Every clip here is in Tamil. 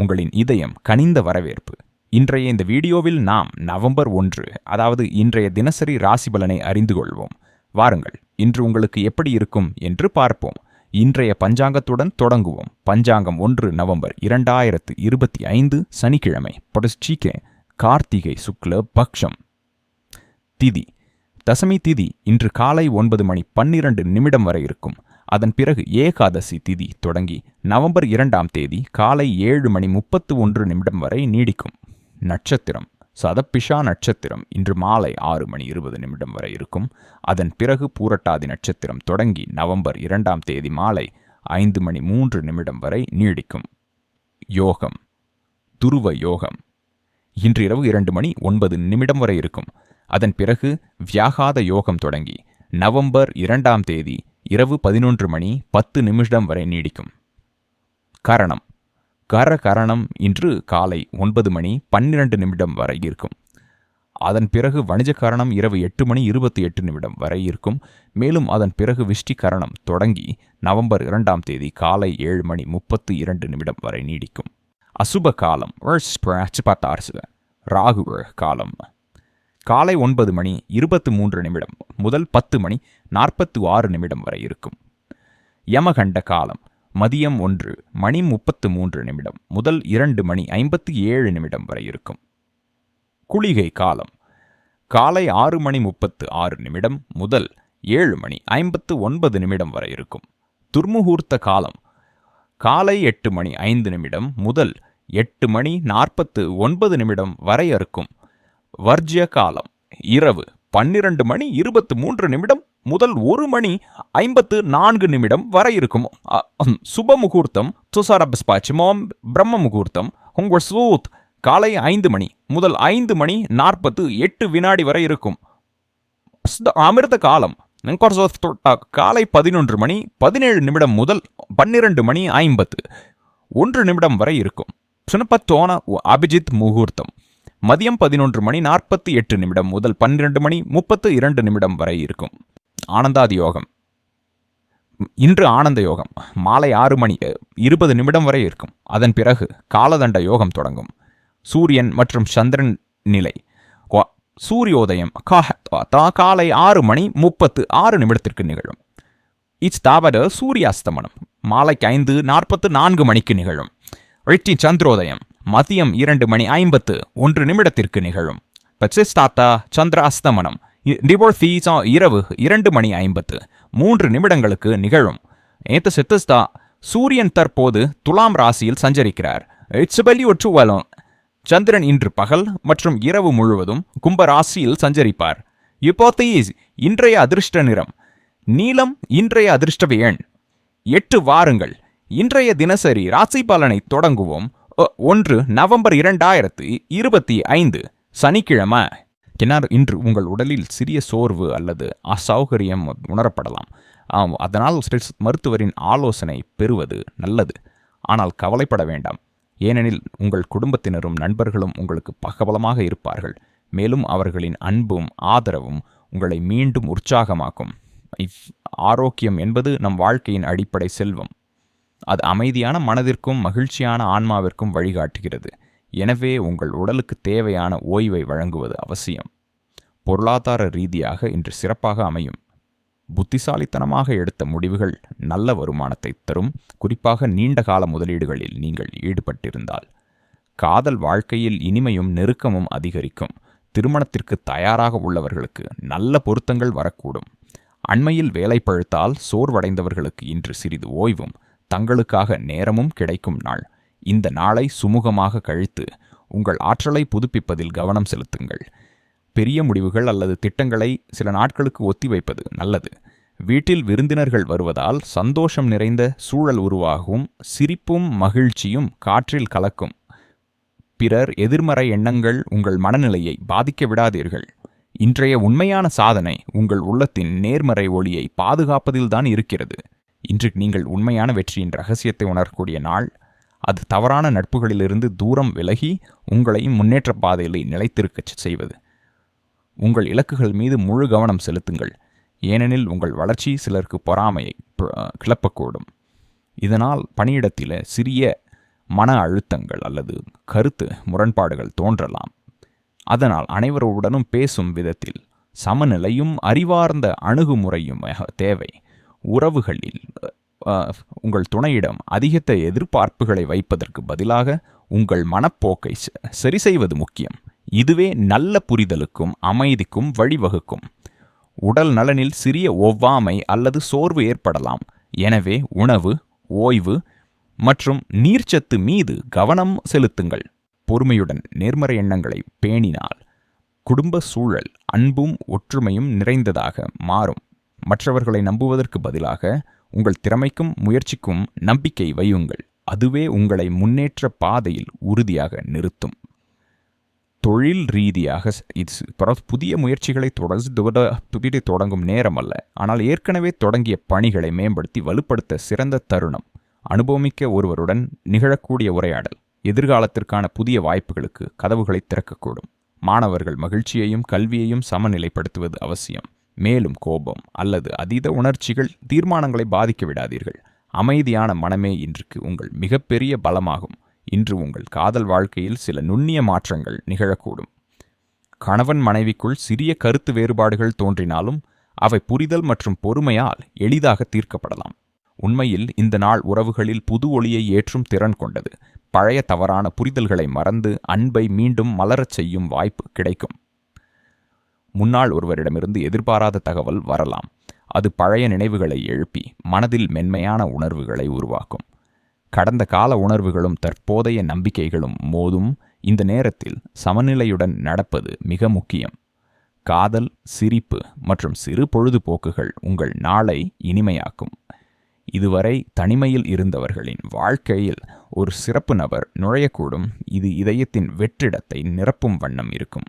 உங்களின் இதயம் கனிந்த வரவேற்பு. இன்றைய இந்த வீடியோவில் நாம் நவம்பர் ஒன்று அதாவது இன்றைய தினசரி ராசி பலனை அறிந்து கொள்வோம். வாருங்கள் இன்று உங்களுக்கு எப்படி இருக்கும் என்று பார்ப்போம். இன்றைய பஞ்சாங்கத்துடன் தொடங்குவோம். பஞ்சாங்கம் ஒன்று நவம்பர் இரண்டாயிரத்து இருபத்தி ஐந்து சனிக்கிழமை பொடஸ்டீகே கார்த்திகை சுக்ல பக்ஷம். திதி. தசமி திதி இன்று காலை ஒன்பது மணி பன்னிரண்டு நிமிடம் வரை இருக்கும். அதன் பிறகு ஏகாதசி திதி தொடங்கி நவம்பர் இரண்டாம் தேதி காலை ஏழு மணி முப்பத்து ஒன்று நிமிடம் வரை நீடிக்கும். நட்சத்திரம் சதப்பிஷா நட்சத்திரம் இன்று மாலை ஆறு மணி இருபது நிமிடம் வரை இருக்கும். அதன் பிறகு பூரட்டாதி நட்சத்திரம் தொடங்கி நவம்பர் இரண்டாம் தேதி மாலை ஐந்து மணி மூன்று நிமிடம் வரை நீடிக்கும். யோகம் துருவ யோகம். இன்று இரவு இரண்டு மணி ஒன்பது நிமிடம் வரை இருக்கும். அதன் பிறகு வியாகாத யோகம் தொடங்கி நவம்பர் இரண்டாம் தேதி இரவு பதினொன்று மணி பத்து நிமிடம் வரை நீடிக்கும். கரணம். கர கரணம் இன்று காலை ஒன்பது மணி பன்னிரண்டு நிமிடம் வரை இருக்கும். அதன் பிறகு வணிஜ கரணம் இரவு எட்டு மணி இருபத்தி எட்டு நிமிடம் வரை இருக்கும். மேலும் அதன் பிறகு விஷ்டி கரணம் தொடங்கி நவம்பர் இரண்டாம் தேதி காலை ஏழு மணி முப்பத்து இரண்டு நிமிடம் வரை நீடிக்கும். அசுப காலம். ராகு காலம். காலை ஒன்பது மணி இருபத்து மூன்று நிமிடம் முதல் பத்து மணி நாற்பத்து ஆறு நிமிடம் வரை இருக்கும். யமகண்ட காலம் மதியம் ஒன்று மணி முப்பத்து மூன்று நிமிடம் முதல் இரண்டு மணி ஐம்பத்து ஏழு நிமிடம் வரை இருக்கும். குளிகை காலம் காலை ஆறு மணி முப்பத்து ஆறு நிமிடம் முதல் ஏழு மணி ஐம்பத்து ஒன்பது நிமிடம் வரை இருக்கும். துர்முகூர்த்த காலம் காலை எட்டு மணி ஐந்து நிமிடம் முதல் எட்டு மணி நாற்பத்து ஒன்பது நிமிடம் வரை இருக்கும். வர்ஜ்ய காலம். இரவு பன்னிரண்டு மணி இருபத்து மூன்று நிமிடம் முதல் ஒரு மணி ஐம்பத்து நான்கு நிமிடம் வரை இருக்கும். சுப முகூர்த்தம் துசாரபிஸ்பாச்சிமோம் பிரம்ம முகூர்த்தம் உங்கள் சூத் காலை ஐந்து மணி முதல் ஐந்து மணி நாற்பத்து எட்டு வினாடி வரை இருக்கும். அமிர்த காலம் காலை பதினொன்று மணி பதினேழு நிமிடம் முதல் பன்னிரண்டு மணி ஐம்பத்து ஒன்று நிமிடம் வரை இருக்கும். சுனப்பத்தோன அபிஜித் முகூர்த்தம். மதியம் பதினொன்று மணி நாற்பத்தி எட்டு நிமிடம் முதல் பன்னிரண்டு மணி முப்பத்து இரண்டு நிமிடம் வரை இருக்கும். ஆனந்தாதி யோகம். இன்று ஆனந்த யோகம். மாலை ஆறு மணி இருபது நிமிடம் வரை இருக்கும். அதன் பிறகு காலதண்ட யோகம் தொடங்கும். சூரியன் மற்றும் சந்திரன் நிலை. சூரியோதயம் காலை ஆறு மணி முப்பத்து ஆறு நிமிடத்திற்கு நிகழும். இச்தாவது சூரியாஸ்தமனம். மாலைக்கு ஐந்து நாற்பத்து நான்கு மணிக்கு நிகழும். ரிட்டி சந்திரோதயம். மதியம் இரண்டு மணி ஐம்பத்து ஒன்று நிமிடத்திற்கு நிகழும். பச்சிஸ்தாத்தா சந்திர அஸ்தமனம். டிவோர்ஃபீஸா இரவு இரண்டு மணி ஐம்பத்து மூன்று நிமிடங்களுக்கு நிகழும். ஏத்த சித்தஸ்தா சூரியன் தற்போது துலாம் ராசியில் சஞ்சரிக்கிறார். இட்ஸ்பலி ஒற்று வலம் சந்திரன் இன்று பகல் மற்றும் இரவு முழுவதும் கும்ப ராசியில் சஞ்சரிப்பார். இப்போத்தீஸ் இன்றைய அதிர்ஷ்ட நிறம். நீலம் இன்றைய அதிர்ஷ்ட எண் எட்டு வாருங்கள். இன்றைய தினசரி ராசி பலனை தொடங்குவோம். ஒன்று நவம்பர் இரண்டாயிரத்து இருபத்தி ஐந்து சனிக்கிழமை. கிணறு இன்று உங்கள் உடலில் சிறிய சோர்வு அல்லது அசௌகரியம் உணரப்படலாம். அதனால் மருத்துவரின் ஆலோசனை பெறுவது நல்லது. ஆனால் கவலைப்பட வேண்டாம். ஏனெனில் உங்கள் குடும்பத்தினரும் நண்பர்களும் உங்களுக்கு பகபலமாக இருப்பார்கள். மேலும் அவர்களின் அன்பும் ஆதரவும் உங்களை மீண்டும் உற்சாகமாக்கும். ஆரோக்கியம் என்பது நம் வாழ்க்கையின் அடிப்படை செல்வம். அது அமைதியான மனதிற்கும் மகிழ்ச்சியான ஆன்மாவிற்கும் வழிகாட்டுகிறது. எனவே உங்கள் உடலுக்கு தேவையான ஓய்வை வழங்குவது அவசியம். பொருளாதார ரீதியாக இன்று சிறப்பாக அமையும். புத்திசாலித்தனமாக எடுத்த முடிவுகள் நல்ல வருமானத்தை தரும். குறிப்பாக நீண்ட கால முதலீடுகளில் நீங்கள் ஈடுபட்டிருந்தால். காதல் வாழ்க்கையில் இனிமையும் நெருக்கமும் அதிகரிக்கும். திருமணத்திற்கு தயாராக உள்ளவர்களுக்கு நல்ல பொருத்தங்கள் வரக்கூடும். அண்மையில் வேலை பழுத்தால் சோர்வடைந்தவர்களுக்கு இன்று சிறிது ஓய்வும். தங்களுக்காக நேரமும் கிடைக்கும் நாள். இந்த நாளை சுமூகமாக கழித்து உங்கள் ஆற்றலை புதுப்பிப்பதில் கவனம் செலுத்துங்கள். பெரிய முடிவுகள் அல்லது திட்டங்களை சில நாட்களுக்கு ஒத்திவைப்பது நல்லது. வீட்டில் விருந்தினர்கள் வருவதால் சந்தோஷம் நிறைந்த சூழல் உருவாகும் சிரிப்பும் மகிழ்ச்சியும் காற்றில் கலக்கும். பிறர் எதிர்மறை எண்ணங்கள் உங்கள் மனநிலையை பாதிக்க விடாதீர்கள். இன்றைய உண்மையான சாதனை உங்கள் உள்ளத்தின் நேர்மறை ஒளியை பாதுகாப்பதில்தான் இருக்கிறது. இன்று நீங்கள் உண்மையான வெற்றியின் ரகசியத்தை உணரக்கூடிய நாள். அது தவறான நட்புகளிலிருந்து தூரம் விலகி உங்களை முன்னேற்ற பாதையில் நிலைத்திருக்கச் செய்வது. உங்கள் இலக்குகள் மீது முழு கவனம் செலுத்துங்கள். ஏனெனில் உங்கள் வளர்ச்சி சிலருக்கு பொறாமையை கிளப்பக்கூடும். இதனால் பணியிடத்தில் சிறிய மன அழுத்தங்கள் அல்லது கருத்து முரண்பாடுகள் தோன்றலாம். அதனால் அனைவருடனும் பேசும் விதத்தில் சமநிலையும் அறிவார்ந்த அணுகுமுறையும் தேவை. உறவுகளில் உங்கள் துணையிடம் அதிகத்த எதிர்பார்ப்புகளை வைப்பதற்கு பதிலாக உங்கள் மனப்போக்கை சரி செய்வது முக்கியம். இதுவே நல்ல புரிதலுக்கும் அமைதிக்கும் வழிவகுக்கும். உடல் நலனில் சிறிய ஒவ்வாமை அல்லது சோர்வு ஏற்படலாம். எனவே உணவு ஓய்வு மற்றும் நீர்ச்சத்து மீது கவனம் செலுத்துங்கள். பொறுமையுடன் நேர்மறை எண்ணங்களை பேணினால் குடும்ப சூழல் அன்பும் ஒற்றுமையும் நிறைந்ததாக மாறும். மற்றவர்களை நம்புவதற்கு பதிலாக உங்கள் திறமைக்கும் முயற்சிக்கும் நம்பிக்கை வையுங்கள். அதுவே உங்களை முன்னேற்ற பாதையில் உறுதியாக நிறுத்தும். தொழில் ரீதியாக இது புதிய முயற்சிகளை தொடர்ந்து தொடங்கும் நேரம் அல்ல. ஆனால் ஏற்கனவே தொடங்கிய பணிகளை மேம்படுத்தி வலுப்படுத்த சிறந்த தருணம். அனுபவமிக்க ஒருவருடன் நிகழக்கூடிய உரையாடல். எதிர்காலத்திற்கான புதிய வாய்ப்புகளுக்கு கதவுகளை திறக்கக்கூடும். மாணவர்கள் மகிழ்ச்சியையும் கல்வியையும் சமநிலைப்படுத்துவது அவசியம். மேலும் கோபம் அல்லது அதீத உணர்ச்சிகள் தீர்மானங்களை பாதிக்க விடாதீர்கள். அமைதியான மனமே இன்றுக்கு உங்கள் மிகப்பெரிய பலமாகும். இன்று உங்கள் காதல் வாழ்க்கையில் சில நுண்ணிய மாற்றங்கள் நிகழக்கூடும். கணவன் மனைவிக்குள் சிறிய கருத்து வேறுபாடுகள் தோன்றினாலும் அவை புரிதல் மற்றும் பொறுமையால் எளிதாக தீர்க்கப்படலாம். உண்மையில் இந்த நாள் உறவுகளில் புது ஒளியை ஏற்றும் திறன் கொண்டது. பழைய தவறான புரிதல்களை மறந்து அன்பை மீண்டும் மலரச் செய்யும் வாய்ப்பு கிடைக்கும். முன்னாள் ஒருவரிடமிருந்து எதிர்பாராத தகவல் வரலாம். அது பழைய நினைவுகளை எழுப்பி மனதில் மென்மையான உணர்வுகளை உருவாக்கும். கடந்த கால உணர்வுகளும் தற்போதைய நம்பிக்கைகளும் மோதும். இந்த நேரத்தில் சமநிலையுடன் நடப்பது மிக முக்கியம். காதல் சிரிப்பு மற்றும் சிறு பொழுதுபோக்குகள் உங்கள் நாளை இனிமையாக்கும். இதுவரை தனிமையில் இருந்தவர்களின் வாழ்க்கையில் ஒரு சிறப்பு நபர் நுழையக்கூடும். இது இதயத்தின் வெற்றிடத்தை நிரப்பும் வண்ணம் இருக்கும்.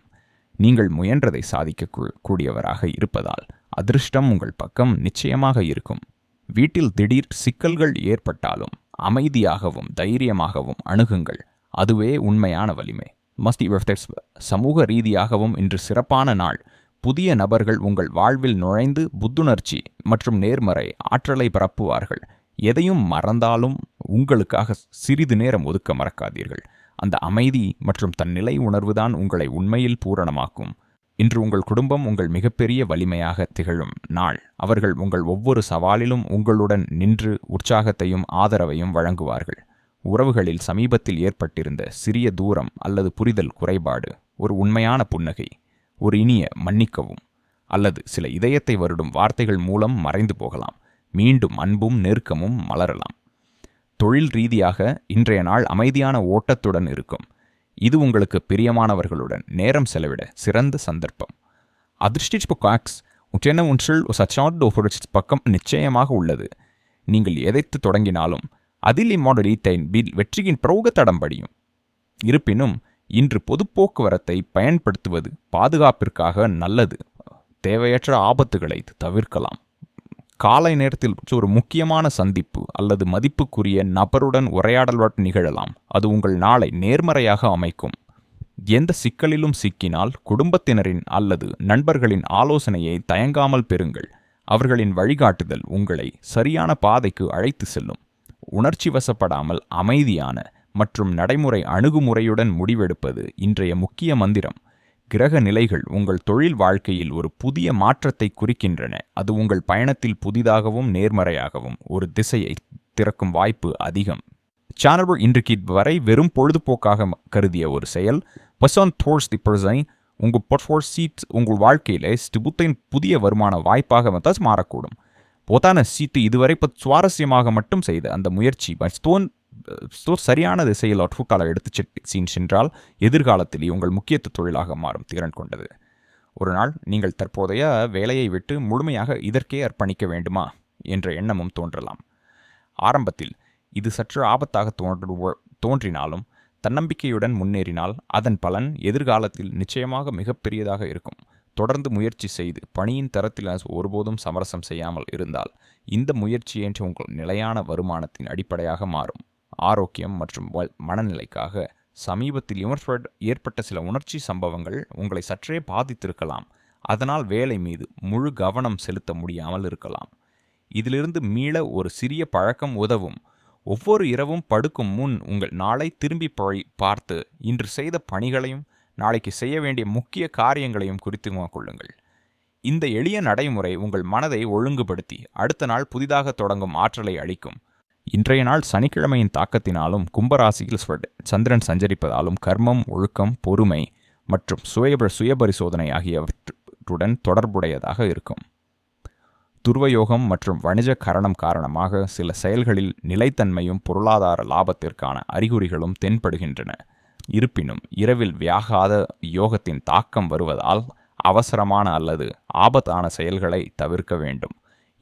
நீங்கள் முயன்றதை சாதிக்க கூடியவராக இருப்பதால் அதிர்ஷ்டம் உங்கள் பக்கம் நிச்சயமாக இருக்கும். வீட்டில் திடீர் சிக்கல்கள் ஏற்பட்டாலும் அமைதியாகவும் தைரியமாகவும் அணுகுங்கள். அதுவே உண்மையான வலிமை. மஸ்தி reflects சமூக ரீதியாகவும் இன்று சிறப்பான நாள். புதிய நபர்கள் உங்கள் வாழ்வில் நுழைந்து புத்துணர்ச்சி மற்றும் நேர்மறை ஆற்றலை பரப்புவார்கள். எதையும் மறந்தாலும் உங்களுக்காக சிறிது நேரம் ஒதுக்க மறக்காதீர்கள். அந்த அமைதி மற்றும் தன் நிலை உணர்வுதான் உங்களை உண்மையில் பூரணமாக்கும். இன்று உங்கள் குடும்பம் உங்கள் மிகப்பெரிய வலிமையாக திகழும் நாள். அவர்கள் உங்கள் ஒவ்வொரு சவாலிலும் உங்களுடன் நின்று உற்சாகத்தையும் ஆதரவையும் வழங்குவார்கள். உறவுகளில் சமீபத்தில் ஏற்பட்டிருந்த சிறிய தூரம் அல்லது புரிதல் குறைபாடு ஒரு உண்மையான புன்னகை ஒரு இனிய மன்னிக்கவும் அல்லது சில இதயத்தை வருடும் வார்த்தைகள் மூலம் மறைந்து போகலாம். மீண்டும் அன்பும் நெருக்கமும் மலரலாம். தொழில் ரீதியாக இன்றைய நாள் அமைதியான ஓட்டத்துடன் இருக்கும். இது உங்களுக்கு பிரியமானவர்களுடன் நேரம் செலவிட சிறந்த சந்தர்ப்பம். அதிர்ஷ்டிச் காக்ஸ் உச்சென்ன ஒன்றில் சச்சாட் பக்கம் நிச்சயமாக உள்ளது. நீங்கள் எதைத்து தொடங்கினாலும் அதில் இம்மாடலிட்டைன் பில் வெற்றியின் பிரௌக தடம் படியும். இருப்பினும் இன்று பொது போக்குவரத்தை பயன்படுத்துவது பாதுகாப்பிற்காக நல்லது. தேவையற்ற ஆபத்துகளை தவிர்க்கலாம். காலை நேரத்தில் ஒரு முக்கியமான சந்திப்பு அல்லது மதிப்புக்குரிய நபருடன் உரையாடல் நிகழலாம். அது உங்கள் நாளை நேர்மறையாக அமைக்கும். எந்த சிக்கலிலும் சிக்கினால் குடும்பத்தினரின் அல்லது நண்பர்களின் ஆலோசனையை தயங்காமல் பெறுங்கள். அவர்களின் வழிகாட்டுதல் உங்களை சரியான பாதைக்கு அழைத்து செல்லும். உணர்ச்சி வசப்படாமல் அமைதியான மற்றும் நடைமுறை அணுகுமுறையுடன் முடிவெடுப்பது இன்றைய முக்கிய மந்திரம். கிரக நிலைகள் உங்கள் தொழில் வாழ்க்கையில் ஒரு புதிய மாற்றத்தை குறிக்கின்றன. அது உங்கள் பயணத்தில் புதிதாகவும் நேர்மறையாகவும் ஒரு திசையை திறக்கும் வாய்ப்பு அதிகம். சேனல் இன்றைக்கு வரை வெறும் பொழுதுபோக்காக கருதிய ஒரு செயல். பசான் தோர்ஸ் தி பர்சை உங்கள் பொட்ஃபோர் சீட் உங்கள் வாழ்க்கையில ஸ்டிபுத்தின் புதிய வருமான வாய்ப்பாக மத்தாஸ் மாறக்கூடும். போதான சீட்டு இதுவரை இப்போ சுவாரஸ்யமாக மட்டும் செய்த அந்த முயற்சி பஸ்தோன் சரியான திசையில் ஒற்றுக்கால எடுத்து சீன் சென்றால் எதிர்காலத்தில் உங்கள் முக்கியத்துவ தொழிலாக மாறும் திறன் கொண்டது. ஒரு நாள் நீங்கள் தற்போதைய வேலையை விட்டு முழுமையாக இதற்கே அர்ப்பணிக்க வேண்டுமா? என்ற எண்ணமும் தோன்றலாம். ஆரம்பத்தில் இது சற்று ஆபத்தாக தோன்று தோன்றினாலும் தன்னம்பிக்கையுடன் முன்னேறினால் அதன் பலன் எதிர்காலத்தில் நிச்சயமாக மிகப்பெரியதாக இருக்கும். தொடர்ந்து முயற்சி செய்து பணியின் தரத்தில் ஒருபோதும் சமரசம் செய்யாமல் இருந்தால் இந்த முயற்சி என்று உங்கள் நிலையான வருமானத்தின் அடிப்படையாக மாறும். ஆரோக்கியம் மற்றும் மனநிலைக்காக சமீபத்தில் ஏற்பட்ட சில உணர்ச்சி சம்பவங்கள் உங்களை சற்றே பாதித்திருக்கலாம். அதனால் வேலை மீது முழு கவனம் செலுத்த முடியாமல் இருக்கலாம். இதிலிருந்து மீள ஒரு சிறிய பழக்கம் உதவும். ஒவ்வொரு இரவும் படுக்கும் முன் உங்கள் நாளை திரும்பி போய் பார்த்து இன்று செய்த பணிகளையும் நாளைக்கு செய்ய வேண்டிய முக்கிய காரியங்களையும் குறித்து கொள்ளுங்கள் இந்த எளிய நடைமுறை உங்கள் மனதை ஒழுங்குபடுத்தி அடுத்த நாள் புதிதாக தொடங்கும் ஆற்றலை அளிக்கும். இன்றைய நாள் சனிக்கிழமையின் தாக்கத்தினாலும் கும்பராசியில் சந்திரன் சஞ்சரிப்பதாலும் கர்மம் ஒழுக்கம் பொறுமை மற்றும் சுய சுயபரிசோதனை ஆகியவற்றுடன் தொடர்புடையதாக இருக்கும். துர்வயோகம் மற்றும் வணிக கரணம் காரணமாக சில செயல்களில் நிலைத்தன்மையும் பொருளாதார லாபத்திற்கான அறிகுறிகளும் தென்படுகின்றன. இருப்பினும் இரவில் வியாகாத யோகத்தின் தாக்கம் வருவதால் அவசரமான அல்லது ஆபத்தான செயல்களை தவிர்க்க வேண்டும்.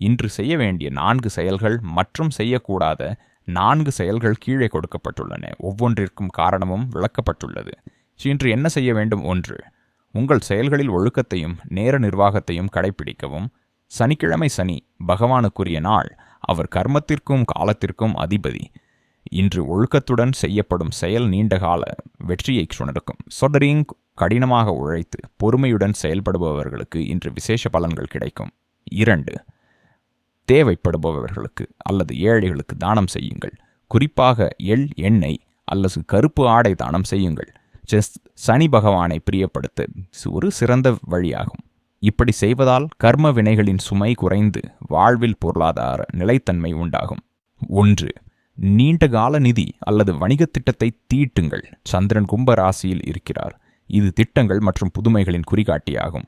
இன்று செய்ய வேண்டிய நான்கு செயல்கள் மற்றும் செய்யக்கூடாத நான்கு செயல்கள் கீழே கொடுக்கப்பட்டுள்ளன. ஒவ்வொன்றிற்கும் காரணமும் விளக்கப்பட்டுள்ளது. இன்று என்ன செய்ய வேண்டும்? ஒன்று உங்கள் செயல்களில் ஒழுக்கத்தையும் நேர நிர்வாகத்தையும் கடைபிடிக்கவும் சனிக்கிழமை சனி பகவானுக்குரிய நாள். அவர் கர்மத்திற்கும் காலத்திற்கும் அதிபதி. இன்று ஒழுக்கத்துடன் செய்யப்படும் செயல் நீண்டகால வெற்றியை சுணர்க்கும். சொடரிங் கடினமாக உழைத்து பொறுமையுடன் செயல்படுபவர்களுக்கு இன்று விசேஷ பலன்கள் கிடைக்கும். இரண்டு தேவைப்படுபவர்களுக்கு அல்லது ஏழைகளுக்கு தானம் செய்யுங்கள். குறிப்பாக எள் எண்ணெய் அல்லது கருப்பு ஆடை தானம் செய்யுங்கள். சனி பகவானை பிரியப்படுத்த ஒரு சிறந்த வழியாகும். இப்படி செய்வதால் கர்ம வினைகளின் சுமை குறைந்து வாழ்வில் பொருளாதார நிலைத்தன்மை உண்டாகும். ஒன்று நீண்ட கால நிதி அல்லது வணிக திட்டத்தை தீட்டுங்கள். சந்திரன் கும்ப ராசியில் இருக்கிறார். இது திட்டங்கள் மற்றும் புதுமைகளின் குறிகாட்டியாகும்.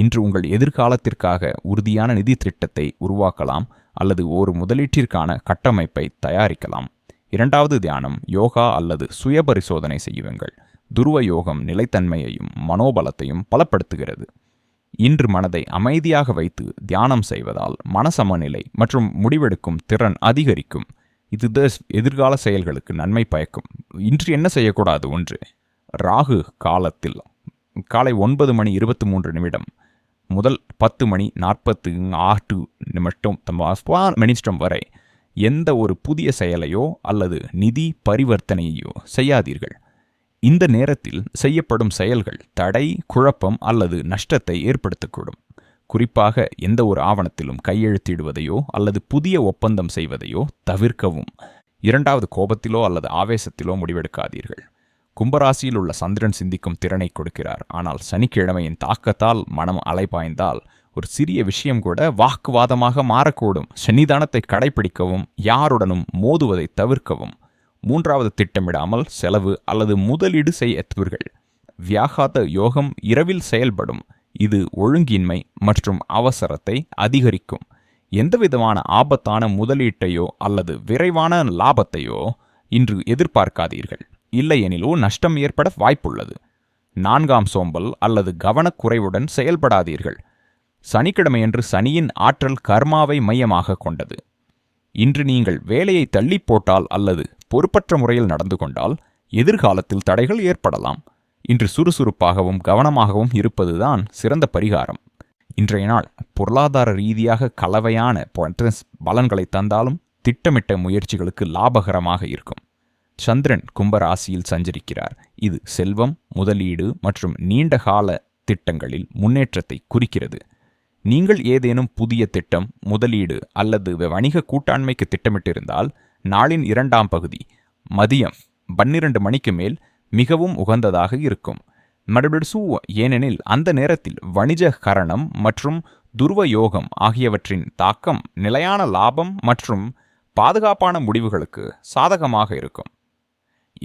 இன்று உங்கள் எதிர்காலத்திற்காக உறுதியான நிதி திட்டத்தை உருவாக்கலாம் அல்லது ஒரு முதலீட்டிற்கான கட்டமைப்பை தயாரிக்கலாம். இரண்டாவது தியானம் யோகா அல்லது சுய பரிசோதனை செய்யுங்கள். துருவ யோகம் நிலைத்தன்மையையும் மனோபலத்தையும் பலப்படுத்துகிறது. இன்று மனதை அமைதியாக வைத்து தியானம் செய்வதால் மனசமநிலை மற்றும் முடிவெடுக்கும் திறன் அதிகரிக்கும். இது எதிர்கால செயல்களுக்கு நன்மை பயக்கும். இன்று என்ன செய்யக்கூடாது ஒன்று? ராகு காலத்தில் காலை ஒன்பது மணி இருபத்தி மூன்று நிமிடம். முதல் பத்து மணி நாற்பத்து ஆட்டு நிமிஷம் மினிஸ்டம் வரை எந்த ஒரு புதிய செயலையோ அல்லது நிதி பரிவர்த்தனையோ செய்யாதீர்கள். இந்த நேரத்தில் செய்யப்படும் செயல்கள் தடை குழப்பம் அல்லது நஷ்டத்தை ஏற்படுத்தக்கூடும். குறிப்பாக எந்த ஒரு ஆவணத்திலும் கையெழுத்திடுவதையோ அல்லது புதிய ஒப்பந்தம் செய்வதையோ தவிர்க்கவும். இரண்டாவது கோபத்திலோ அல்லது ஆவேசத்திலோ முடிவெடுக்காதீர்கள். கும்பராசியில் உள்ள சந்திரன் சிந்திக்கும் திறனை கொடுக்கிறார். ஆனால் சனிக்கிழமையின் தாக்கத்தால் மனம் அலைபாய்ந்தால் ஒரு சிறிய விஷயம் கூட வாக்குவாதமாக மாறக்கூடும். சன்னிதானத்தை கடைபிடிக்கவும் யாருடனும் மோதுவதை தவிர்க்கவும். மூன்றாவது திட்டமிடாமல் செலவு அல்லது முதலீடு செய்யத்துவர்கள் வியாகாத யோகம் இரவில் செயல்படும். இது ஒழுங்கின்மை மற்றும் அவசரத்தை அதிகரிக்கும். எந்தவிதமான ஆபத்தான முதலீட்டையோ அல்லது விரைவான லாபத்தையோ இன்று எதிர்பார்க்காதீர்கள். இல்லையெனிலோ நஷ்டம் ஏற்பட வாய்ப்புள்ளது. நான்காம் சோம்பல் அல்லது கவனக்குறைவுடன் செயல்படாதீர்கள். சனிக்கிழமையன்று சனியின் ஆற்றல் கர்மாவை மையமாக கொண்டது. இன்று நீங்கள் வேலையை தள்ளி போட்டால் அல்லது பொறுப்பற்ற முறையில் நடந்து கொண்டால் எதிர்காலத்தில் தடைகள் ஏற்படலாம். இன்று சுறுசுறுப்பாகவும் கவனமாகவும் இருப்பதுதான் சிறந்த பரிகாரம். இன்றைய நாள் பொருளாதார ரீதியாக கலவையான பலன்களை தந்தாலும் திட்டமிட்ட முயற்சிகளுக்கு லாபகரமாக இருக்கும். சந்திரன் கும்பராசியில் சஞ்சரிக்கிறார். இது செல்வம் முதலீடு மற்றும் நீண்டகால திட்டங்களில் முன்னேற்றத்தை குறிக்கிறது. நீங்கள் ஏதேனும் புதிய திட்டம் முதலீடு அல்லது வணிக கூட்டாண்மைக்கு திட்டமிட்டிருந்தால் நாளின் இரண்டாம் பகுதி மதியம் பன்னிரண்டு மணிக்கு மேல் மிகவும் உகந்ததாக இருக்கும். மறுபடிசு ஏனெனில் அந்த நேரத்தில் வணிஜ கரணம் மற்றும் துருவ யோகம் ஆகியவற்றின் தாக்கம் நிலையான லாபம் மற்றும் பாதுகாப்பான முடிவுகளுக்கு சாதகமாக இருக்கும்.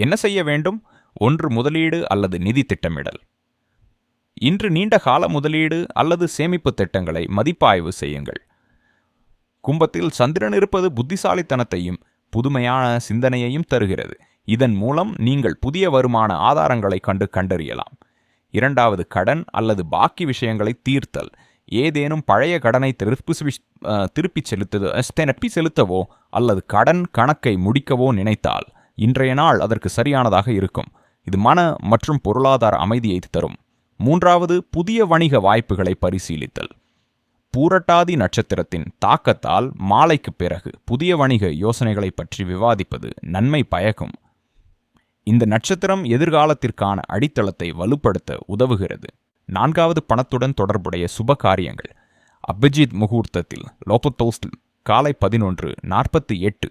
என்ன செய்ய வேண்டும்? ஒன்று முதலீடு அல்லது நிதி திட்டமிடல். இன்று நீண்ட கால முதலீடு அல்லது சேமிப்பு திட்டங்களை மதிப்பாய்வு செய்யுங்கள். கும்பத்தில் சந்திரன் இருப்பது புத்திசாலித்தனத்தையும் புதுமையான சிந்தனையையும் தருகிறது. இதன் மூலம் நீங்கள் புதிய வருமான ஆதாரங்களை கண்டு கண்டறியலாம். இரண்டாவது கடன் அல்லது பாக்கி விஷயங்களை தீர்த்தல். ஏதேனும் பழைய கடனை திருப்பி திருப்பி செலுத்தவோ அல்லது கடன் கணக்கை முடிக்கவோ நினைத்தால் இன்றைய நாள் அதற்கு சரியானதாக இருக்கும். இது மன மற்றும் பொருளாதார அமைதியை தரும். மூன்றாவது புதிய வணிக வாய்ப்புகளை பரிசீலித்தல். பூரட்டாதி நட்சத்திரத்தின் தாக்கத்தால் மாலைக்கு பிறகு புதிய வணிக யோசனைகளை பற்றி விவாதிப்பது நன்மை பயக்கும். இந்த நட்சத்திரம் எதிர்காலத்திற்கான அடித்தளத்தை வலுப்படுத்த உதவுகிறது. நான்காவது பணத்துடன் தொடர்புடைய சுப காரியங்கள். அபிஜித் முகூர்த்தத்தில் லோபத்தோஸ்டில் காலை பதினொன்று நாற்பத்தி எட்டு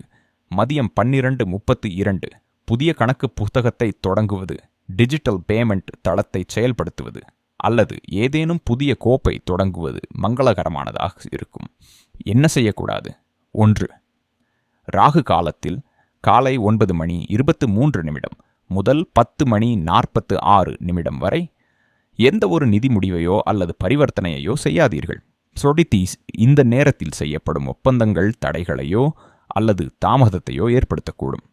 மதியம் பன்னிரண்டு முப்பத்து இரண்டு. புதிய கணக்கு புத்தகத்தை தொடங்குவது டிஜிட்டல் பேமெண்ட் தளத்தை செயல்படுத்துவது அல்லது ஏதேனும் புதிய கோப்பை தொடங்குவது மங்களகரமானதாக இருக்கும். என்ன செய்யக்கூடாது? ஒன்று ராகு காலத்தில் காலை ஒன்பது மணி இருபத்து மூன்று நிமிடம் முதல் பத்து மணி நாற்பத்து ஆறு நிமிடம் வரை எந்த ஒரு நிதி முடிவையோ அல்லது பரிவர்த்தனையையோ செய்யாதீர்கள். சொடித்தீஸ் இந்த நேரத்தில் செய்யப்படும் ஒப்பந்தங்கள் தடைகளையோ அல்லது தாமதத்தையோ ஏற்படுத்தக்கூடும்.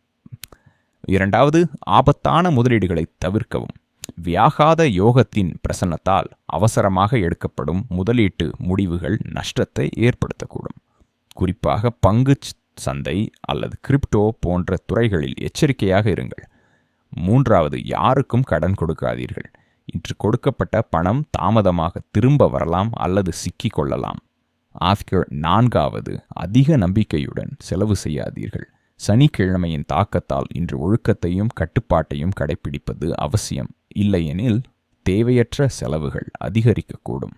இரண்டாவது ஆபத்தான முதலீடுகளை தவிர்க்கவும். வியாகாத யோகத்தின் பிரசன்னத்தால் அவசரமாக எடுக்கப்படும் முதலீட்டு முடிவுகள் நஷ்டத்தை ஏற்படுத்தக்கூடும். குறிப்பாக பங்கு சந்தை அல்லது கிரிப்டோ போன்ற துறைகளில் எச்சரிக்கையாக இருங்கள். மூன்றாவது யாருக்கும் கடன் கொடுக்காதீர்கள். இன்று கொடுக்கப்பட்ட பணம் தாமதமாக திரும்ப வரலாம் அல்லது சிக்கிக் கொள்ளலாம். ஆஸ்கர் நான்காவது அதிக நம்பிக்கையுடன் செலவு செய்யாதீர்கள். சனிக்கிழமையின் தாக்கத்தால் இன்று ஒழுக்கத்தையும் கட்டுப்பாட்டையும் கடைபிடிப்பது அவசியம். இல்லையெனில் தேவையற்ற செலவுகள் அதிகரிக்கக்கூடும்.